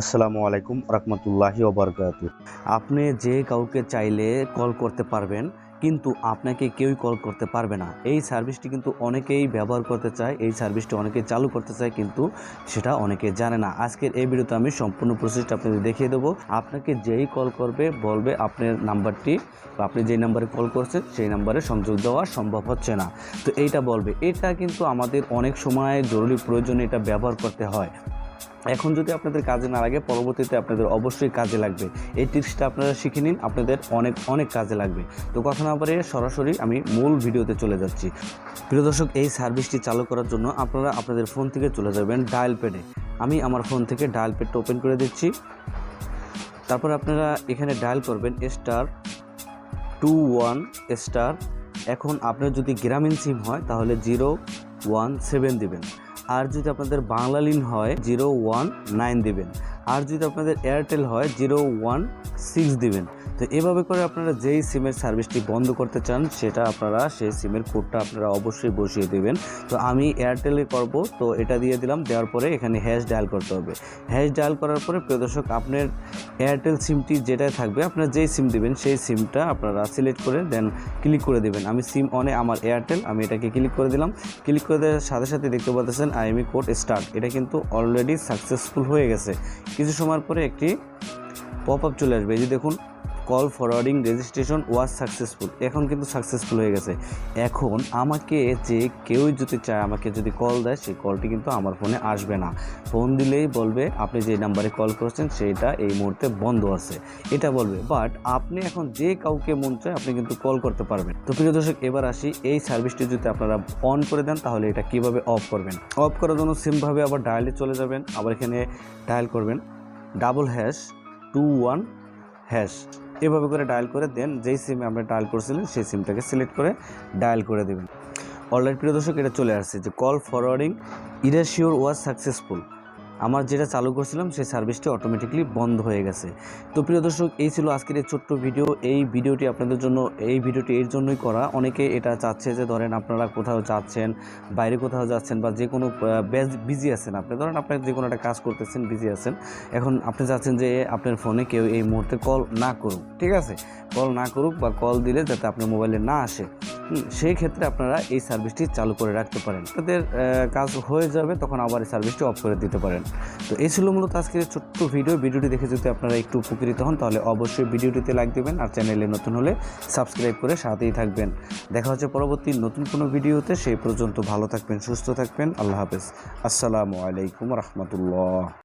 আসসালামু আলাইকুম রহমতুল্লাহি ওবরকাত আপনি যে কাউকে চাইলে কল করতে পারবেন, কিন্তু আপনাকে কেউই কল করতে পারবে না। এই সার্ভিসটি কিন্তু অনেকেই ব্যবহার করতে চায়, এই সার্ভিসটি অনেকেই চালু করতে চায়, কিন্তু সেটা অনেকে জানে না। আজকের এই ভিডিওতে আমি সম্পূর্ণ প্রসেসটা আপনাদের দেখিয়ে দেবো। আপনাকে যেই কল করবে, বলবে আপনার নাম্বারটি বা আপনি যেই নাম্বারে কল করছেন, সেই নাম্বারে সংযোগ দেওয়া সম্ভব হচ্ছে না। তো এইটা বলবে। এটা কিন্তু আমাদের অনেক সময় জরুরি প্রয়োজনে এটা ব্যবহার করতে হয়। এখন যদি আপনাদের কাজে না লাগে, পরবর্তীতে আপনাদের অবশ্যই কাজে লাগবে। এই টিপসটা আপনারা শিখে নিন, আপনাদের অনেক অনেক কাজে লাগবে। তো কথা না পারে সরাসরি আমি মূল ভিডিওতে চলে যাচ্ছি। প্রিয় দর্শক, এই সার্ভিসটি চালু করার জন্য আপনারা আপনাদের ফোন থেকে চলে যাবেন ডায়াল প্যাডে আমি আমার ফোন থেকে ডায়াল প্যাডটা ওপেন করে দিচ্ছি। তারপর আপনারা এখানে ডায়াল করবেন স্টার টু ওয়ান স্টার এখন আপনার যদি গ্রামীণ সিম হয়, তাহলে জিরো ওয়ান সেভেন দিবেন। আর যদি আপনাদের বাংলা লিন হয় জিরো ওয়ান নাইন দিবেন। আর যদি আপনাদের এয়ারটেল হয় জিরো ওয়ান সিক্স দিবেন। তো এভাবে করে আপনারা যেই সিমের সার্ভিসটি বন্ধ করতে চান, সেটা আপনারা সেই সিমের কোডটা আপনারা অবশ্যই বসিয়ে দেবেন। তো আমি এয়ারটেলে করব, তো এটা দিয়ে দিলাম, দেওয়ার পরে এখানে হ্যাশ ডায়াল করতে হবে। হ্যাশ ডায়াল করার পরে, প্রিয় দর্শক, আপনার এয়ারটেল সিমটি যেটাই থাকবে, আপনারা যেই সিম দিবেন, সেই সিমটা আপনারা সিলেক্ট করে দেন ক্লিক করে দেবেন। আমি সিম অনে আমার এয়ারটেল আমি এটাকে ক্লিক করে দিলাম। ক্লিক করে দেওয়ার সাথে সাথে দেখতে পাচ্ছেন আইএমই কোড স্টার্ট এটা কিন্তু অলরেডি সাকসেসফুল হয়ে গেছে। কিছু সময় পরে একটি পপ আপ চলে আসবে। এই যে দেখুন call forwarding registration was successful. এখন কিন্তু সাকসেসফুল হয়ে গেছে। এখন আমাকে যে কেউই যদি চায়, আমাকে যদি কল দেয়, সেই কলটি কিন্তু আমার ফোনে আসবে না। ফোন দিলেই বলবে, আপনি যে নাম্বারে কল করছেন, সেইটা এই মুহূর্তে বন্ধ আছে। এটা বলবে। বাট আপনি এখন যে কাউকে মন চায়, আপনি কিন্তু কল করতে পারবেন। তো প্রিয় দর্শক, এবার আসি এই সার্ভিসটি যদি আপনারা অন করে দেন, তাহলে এটা কীভাবে অফ করবেন? অফ করার জন্য সিমভাবে আবার ডায়ালে চলে যাবেন। আবার এখানে ডায়াল করবেন। Double hash two one hash. এভাবে করে ডায়াল করে দেন, যেই সিমে আপনি ডায়াল করছিলেন সেই সিমটাকে সিলেক্ট করে ডায়াল করে দেবেন। অলরেডি প্রিয় দর্শক, এটা চলে আসছে যে call forwarding erasure was successful আমার যেটা চালু করছিলাম, সেই সার্ভিসটি অটোমেটিকলি বন্ধ হয়ে গেছে। তো প্রিয় দর্শক, এই ছিল আজকের এই ছোট্ট ভিডিও। এই ভিডিওটি আপনাদের জন্য, এই ভিডিওটি এর জন্যই করা। অনেকে এটা চাচ্ছে যে, ধরেন আপনারা কোথাও যাচ্ছেন, বাইরে কোথাও যাচ্ছেন বা যে কোনো বিজি আছেন আপনি। ধরেন আপনার যে কোনো একটা কাজ করতেছেন বিজি আছেন। এখন আপনি চাচ্ছেন যে, আপনার ফোনে কেউ এই মুহূর্তে কল না করুক, ঠিক আছে? কল না করুক বা কল দিলে যাতে আপনার মোবাইলে না আসে। সেই ক্ষেত্রে আপনারা এই সার্ভিসটি চালু করে রাখতে পারেন। তাদের কাজ হয়ে যাবে, তখন আবার এই সার্ভিসটি অফ করে দিতে পারেন। তো এই ছিল মূলত আজকের ছোট্ট ভিডিও। ভিডিওটি দেখে যদি আপনারা একটু উপকৃত হন, তাহলে অবশ্যই ভিডিওটিতে লাইক দেবেন আর চ্যানেলে নতুন হলে সাবস্ক্রাইব করে সাথেই থাকবেন। দেখা হচ্ছে পরবর্তী নতুন কোনো ভিডিওতে। সেই পর্যন্ত ভালো থাকবেন, সুস্থ থাকবেন। আল্লাহ হাফেজ। আসসালামু আলাইকুম রহমতুল্লাহ।